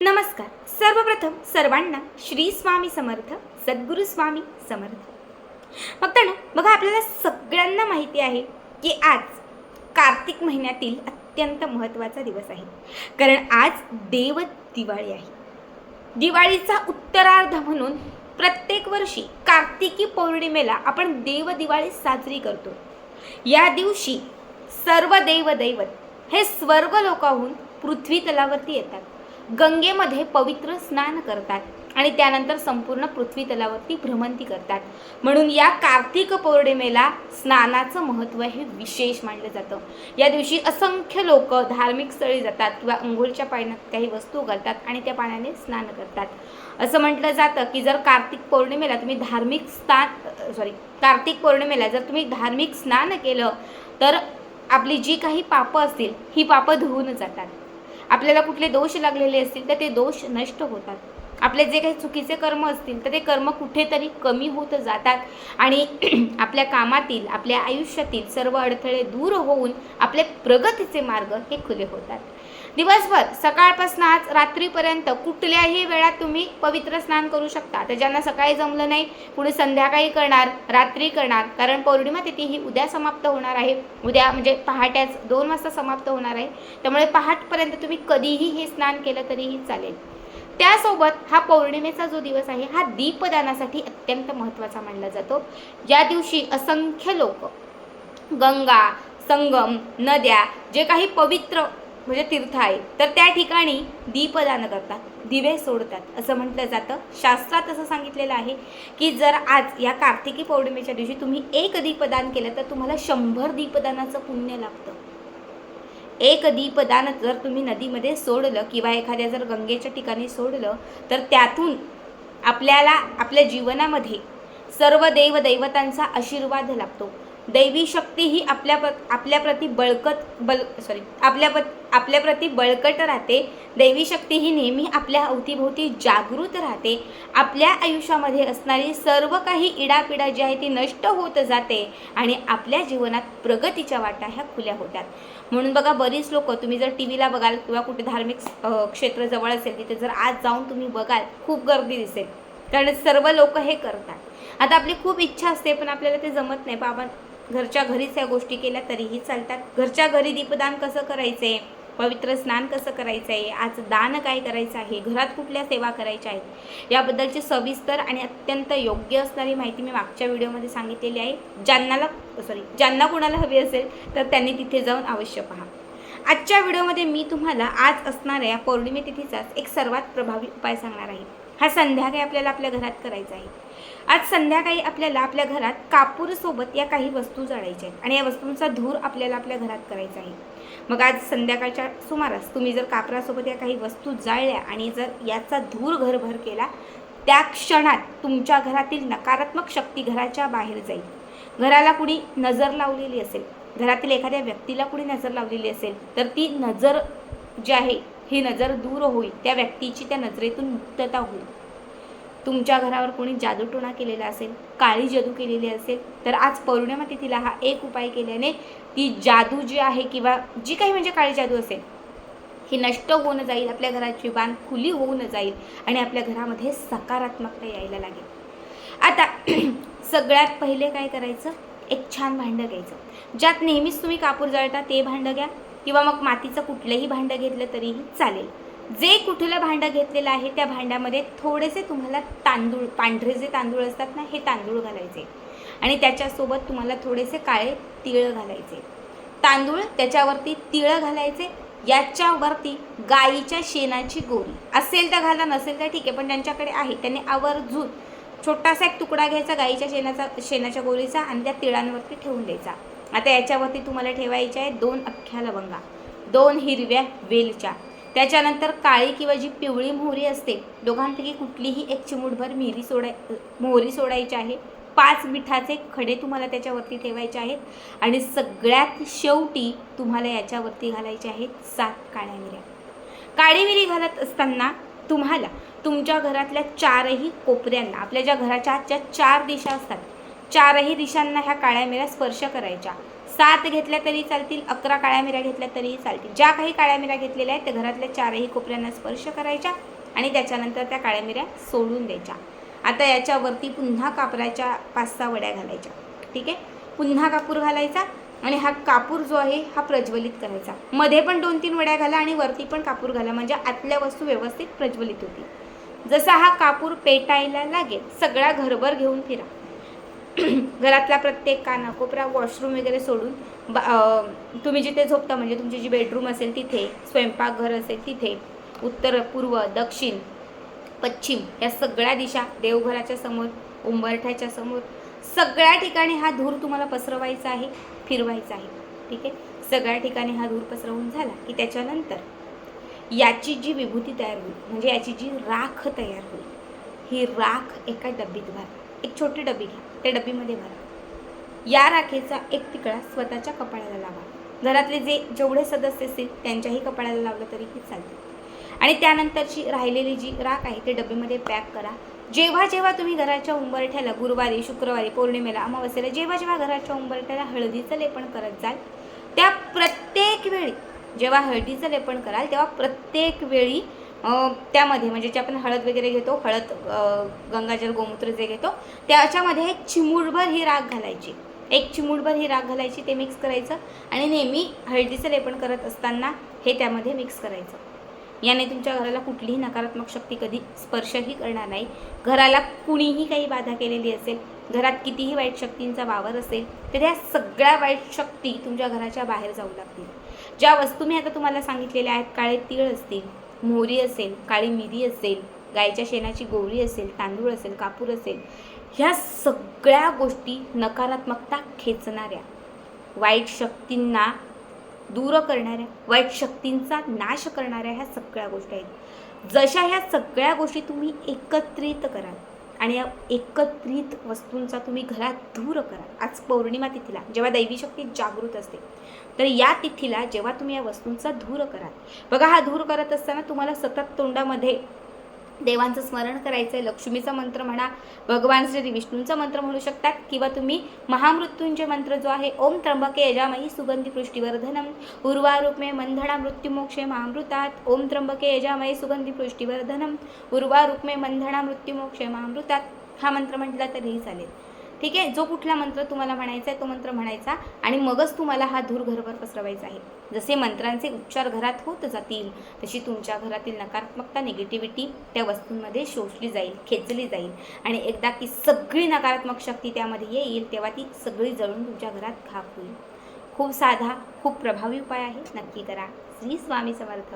नमस्कार. सर्वप्रथम सर्वांना श्री स्वामी समर्थ सद्गुरू स्वामी समर्थ. ना बघा आपल्याला सगळ्यांना माहिती आहे की आज कार्तिक महिन्यातील अत्यंत महत्त्वाचा दिवस आहे. कारण आज देव दिवाळी आहे. दिवाळीचा उत्तरार्ध म्हणून प्रत्येक वर्षी कार्तिकी पौर्णिमेला आपण देव दिवाळी साजरी करतो. या दिवशी सर्व देव दैवत हे स्वर्ग लोकाहून पृथ्वी तलावरती येतात. गंगेमध्ये पवित्र स्नान करतात आणि त्यानंतर संपूर्ण पृथ्वी तलावरती भ्रमंती करतात. म्हणून या कार्तिक पौर्णिमेला स्नानाचं महत्त्व हे विशेष मानलं जातं. या दिवशी असंख्य लोक धार्मिक स्थळी जातात किंवा अंघोळच्या पाण्यात काही वस्तू घालतात आणि त्या पाण्याने स्नान करतात. असं म्हटलं जातं की जर कार्तिक पौर्णिमेला तुम्ही धार्मिक स्नान सॉरी कार्तिक पौर्णिमेला जर तुम्ही धार्मिक स्नान केलं तर आपली जी काही पापं असतील ही पापं धुवून जातात. आपल्याला कुठले दोष लागलेले असतील तर ते दोष नष्ट होतात. आपले जे काही चुकीचे कर्म असतील तर ते कर्म कुठेतरी कमी होत जातात. आणि आपल्या कामातील आपल्या आयुष्यातील सर्व अडथळे दूर होऊन आपले प्रगतीचे मार्ग हे खुले होतात. दिवसभर सकाळपासून आज रात्रीपर्यंत कुठल्याही वेळात तुम्ही पवित्र स्नान करू शकता. तर ज्यांना सकाळी जमलं नाही कुणी संध्याकाळी करणार रात्री करणार कारण पौर्णिमा तिथी ही उद्या समाप्त होणार आहे. उद्या म्हणजे पहाट्याच दोन वाजता समाप्त होणार आहे. त्यामुळे पहाटपर्यंत तुम्ही कधीही हे स्नान केलं तरीही चालेल. त्यासोबत हा पौर्णिमेचा जो दिवस आहे हा दीपदानासाठी अत्यंत महत्त्वाचा मानला जातो. ज्या दिवशी असंख्य लोक गंगा संगम नद्या जे काही पवित्र म्हणजे तीर्थ आहे. तर त्या ठिकाणी दीपदान करतात दिवे सोडतात. असं म्हटलं जातं. शास्त्रात असं सांगितलेलं आहे की जर आज या कार्तिकी पौर्णिमेच्या दिवशी तुम्ही एक दीपदान केलं तर तुम्हाला शंभर दीपदानाचं पुण्य लागतं एक दीपदान जर तुम्ही नदीमध्ये सोडलं किंवा एखाद्या जर गंगेच्या ठिकाणी सोडलं तर त्यातून आपल्याला आपल्या जीवनामध्ये सर्व देव दैवतांचा आशीर्वाद लागतो दैवी शक्ती ही आपल्या प्र आपल्याप्रती बळकत बल सॉरी आपल्या आपल्याप्रती बळकट राहते. दैवी शक्ती ही नेहमी आपल्या अवतीभोवती जागृत राहते. आपल्या आयुष्यामध्ये असणारी सर्व काही इडापिडा जी आहे ती नष्ट होत जाते आणि आपल्या जीवनात प्रगतीच्या वाटा ह्या खुल्या होतात. म्हणून बघा बरीच लोक तुम्ही जर टी व्हीला बघाल किंवा कुठे धार्मिक क्षेत्र जवळ असेल तिथे जर आज जाऊन तुम्ही बघाल खूप गर्दी दिसेल. कारण सर्व लोक हे करतात. आता आपली खूप इच्छा असते पण आपल्याला ते जमत नाही. बाबा घरच्या घरीच या गोष्टी केल्या तरीही चालतात. घरच्या घरी दीपदान कसं करायचं? आहे पवित्र स्नान कसं करायचं आहे? आज दान काय करायचं आहे? घरात कुठल्या सेवा करायच्या आहेत? याबद्दलची सविस्तर आणि अत्यंत योग्य असणारी माहिती मी मागच्या व्हिडिओमध्ये सांगितलेली आहे. ज्यांनाला सॉरी ज्यांना कोणाला हवी असेल तर त्यांनी तिथे जाऊन अवश्य पहा. आजच्या व्हिडिओमध्ये मी तुम्हाला आज असणाऱ्या या पौर्णिमे तिथीचाच एक सर्वात प्रभावी उपाय सांगणार आहे. हा संध्याकाळी आपल्याला आपल्या घरात करायचा आहे. आज संध्याकाळी आपल्याला आपल्या घरात कापूरसोबत या काही वस्तू जाळायच्या आहेत. आणि या वस्तूंचा धूर आपल्याला आपल्या घरात करायचा आहे. मग आज संध्याकाळच्या सुमारास तुम्ही जर कापरासोबत या काही वस्तू जाळल्या आणि जर याचा धूर घरभर केला त्या क्षणात तुमच्या घरातील नकारात्मक शक्ती घराच्या बाहेर जाईल. घराला कुणी नजर लावलेली असेल घरातील एखाद्या व्यक्तीला कुणी नजर लावलेली असेल तर ती नजर जी आहे ही नजर दूर होईल त्या व्यक्तीची त्या नजरेतून मुक्तता होईल. तुमच्या घरावर कोणी जादूटोणा केलेला असेल काळी जादू केलेली असेल तर आज पौर्णिमा तिथीला हा एक उपाय केल्याने ती जादू जी आहे किंवा जी काही म्हणजे काळी जादू असेल ही नष्ट होऊन जाईल आपल्या घराची बाण खुली होऊन जाईल आणि आपल्या घरामध्ये सकारात्मकता यायला लागेल. आता सगळ्यात पहिले काय करायचं? एक छान भांडं घ्यायचं. ज्यात नेहमीच तुम्ही कापूर जळता ते भांडं घ्या. किंवा मग मातीचं कुठलंही भांडं घेतलं तरीही चालेल. जे कुठलं भांडं घेतलेलं आहे त्या भांड्यामध्ये थोडेसे तुम्हाला तांदूळ पांढरे जे तांदूळ असतात ना हे तांदूळ घालायचे. आणि त्याच्यासोबत तुम्हाला थोडेसे काळे तिळ घालायचे. तांदूळ त्याच्यावरती तिळ घालायचे याच्यावरती गाईच्या शेणाची गोरी. असेल तर घाला नसेल तर ठीक आहे पण त्यांच्याकडे आहे त्यांनी आवर्जून छोटासा एक तुकडा घ्यायचा गाईच्या शेणाचा शेणाच्या गोरीचा आणि त्या तिळांवरती ठेवून द्यायचा. आता याच्यावरती तुम्हाला ठेवायच्या आहे दोन अख्ख्या लवंगा दोन हिरव्या वेलच्या. त्याच्यानंतर काळी किंवा जी पिवळी मोहरी असते दोघांपैकी कुठलीही एक चिमूटभर मिरी सोडाय मोहरी सोडायची आहे. पाच मिठाचे खडे तुम्हाला त्याच्यावरती ठेवायचे आहेत आणि सगळ्यात शेवटी तुम्हाला याच्यावरती घालायचे आहेत सात काळ्या मिऱ्या. काळी मिरी घालत असताना तुम्हाला तुमच्या घरातल्या चारही कोपऱ्यांना आपल्या ज्या घराच्या आजच्या चार दिशा असतात चारही दिशांना ह्या काळ्या मिऱ्या स्पर्श करायच्या. सात घेतल्या तरी चालतील अकरा काळ्या मिऱ्या घेतल्या तरीही चालतील. ज्या काही काळ्या मिऱ्या घेतलेल्या आहेत त्या घरातल्या चारही कोपऱ्यांना स्पर्श करायच्या आणि त्याच्यानंतर त्या काळ्या मिऱ्या सोडून द्यायच्या. आता याच्यावरती पुन्हा कापराच्या पाच सहा वड्या घालायच्या. ठीक आहे? पुन्हा कापूर घालायचा आणि हा कापूर जो आहे हा प्रज्वलित करायचा. मध्ये पण दोन तीन वड्या घाला आणि वरती पण कापूर घाला. म्हणजे आतल्या वस्तू व्यवस्थित प्रज्वलित होतील. जसा हा कापूर पेटायला लागेल सगळा घरभर घेऊन फिरा. घरातला प्रत्येक काना कोपरा वॉशरूम वगैरे सोडून बा तुम्ही जिथे झोपता म्हणजे तुमची जी बेडरूम असेल तिथे स्वयंपाकघर असेल तिथे उत्तर पूर्व दक्षिण पश्चिम या सगळ्या दिशा देवघराच्या समोर उंबरठ्याच्या समोर सगळ्या ठिकाणी हा धूर तुम्हाला पसरवायचा आहे फिरवायचा आहे. ठीक आहे? सगळ्या ठिकाणी हा धूर पसरवून झाला की त्याच्यानंतर याची जी विभूती तयार होईल म्हणजे याची जी राख तयार होईल ही राख एका डब्बीत भरा एक छोटी डबी घ्या. त्या डबीमध्ये भरा. या राखेचा एक तिकडा स्वतःच्या कपाळाला लावा. घरातले जे जेवढे सदस्य असतील त्यांच्याही कपाळाला लावलं तरीही चालते. आणि त्यानंतरची राहिलेली जी राख आहे ते डबीमध्ये पॅक करा. जेव्हा जेव्हा तुम्ही घराच्या उंबरठ्याला गुरुवारी शुक्रवारी पौर्णिमेला अमावस्येला जेव्हा जेव्हा घराच्या उंबरठ्याला हळदीचं लेपन करत जाल त्या प्रत्येक वेळी जेव्हा हळदीचं लेपन कराल तेव्हा प्रत्येक वेळी त्यामध्ये म्हणजे जे आपण हळद वगैरे घेतो हळद गंगाजल गोमूत्र जे घेतो त्याच्यामध्ये एक ही राख घालायची. एक चिमूडभर ही राख घालायची ते मिक्स करायचं आणि नेहमी हळदीचं लेपन करत असताना हे त्यामध्ये मिक्स करायचं. याने तुमच्या घराला कुठलीही नकारात्मक शक्ती कधी स्पर्शही करणार नाही. घराला कुणीही काही बाधा केलेली असेल घरात कितीही वाईट शक्तींचा वावर असेल तर त्या सगळ्या वाईट शक्ती तुमच्या घराच्या बाहेर जाऊ लागतील. ज्या वस्तू मी आता तुम्हाला सांगितलेल्या आहेत काळे तीळ असतील मोहरी असेल काळी मिरी असेल गायच्या शेणाची गोवरी असेल तांदूळ असेल कापूर असेल ह्या सगळ्या गोष्टी नकारात्मकता खेचणाऱ्या वाईट शक्तींना दूर करणाऱ्या वाईट शक्तींचा नाश करणाऱ्या ह्या सगळ्या गोष्टी आहेत. जशा ह्या सगळ्या गोष्टी तुम्ही एकत्रित कराल आणि या एकत्रित वस्तूंचा तुम्ही घरात धूर करा. आज पौर्णिमा तिथीला जेव्हा दैवी शक्ती जागृत असते तर या तिथीला जेव्हा तुम्ही या वस्तूंचा धूर कराल. बघा हा धूर करत असताना तुम्हाला सतत तोंडामध्ये देवांचं स्मरण करायचं आहे लक्ष्मीचा मंत्र म्हणा भगवान श्री विष्णूंचा मंत्र म्हणू शकतात किंवा तुम्ही महामृत्यूंचे मंत्र जो आहे ओम त्र्यंबके यजामयी सुगंधी पृष्टीवर्धनम उर्वारूपमे मंधना मृत्युमोक्षे महामृतात ओम त्र्यंबके यजामयी सुगंधी पृष्टीवर्धनम उर्वारूपमे मंधना मृत्युमोक्षे महामृतात हा मंत्र म्हटला तरीही चालेल. ठीक आहे? जो कुठला मंत्र तुम्हाला म्हणायचा आहे तो मंत्र म्हणायचा आणि मगच तुम्हाला हा धूर घरभर पसरवायचा आहे. जसे मंत्रांचे उच्चार घरात होत जातील तशी तुमच्या घरातील नकारात्मकता निगेटिव्हिटी त्या वस्तूंमध्ये शोषली जाईल खेचली जाईल. आणि एकदा की सगळी नकारात्मक शक्ती त्यामध्ये येईल तेव्हा ती सगळी जळून तुमच्या घरात खाक होईल. खूप साधा खूप प्रभावी उपाय आहे. नक्की करा. श्री स्वामी समर्थ.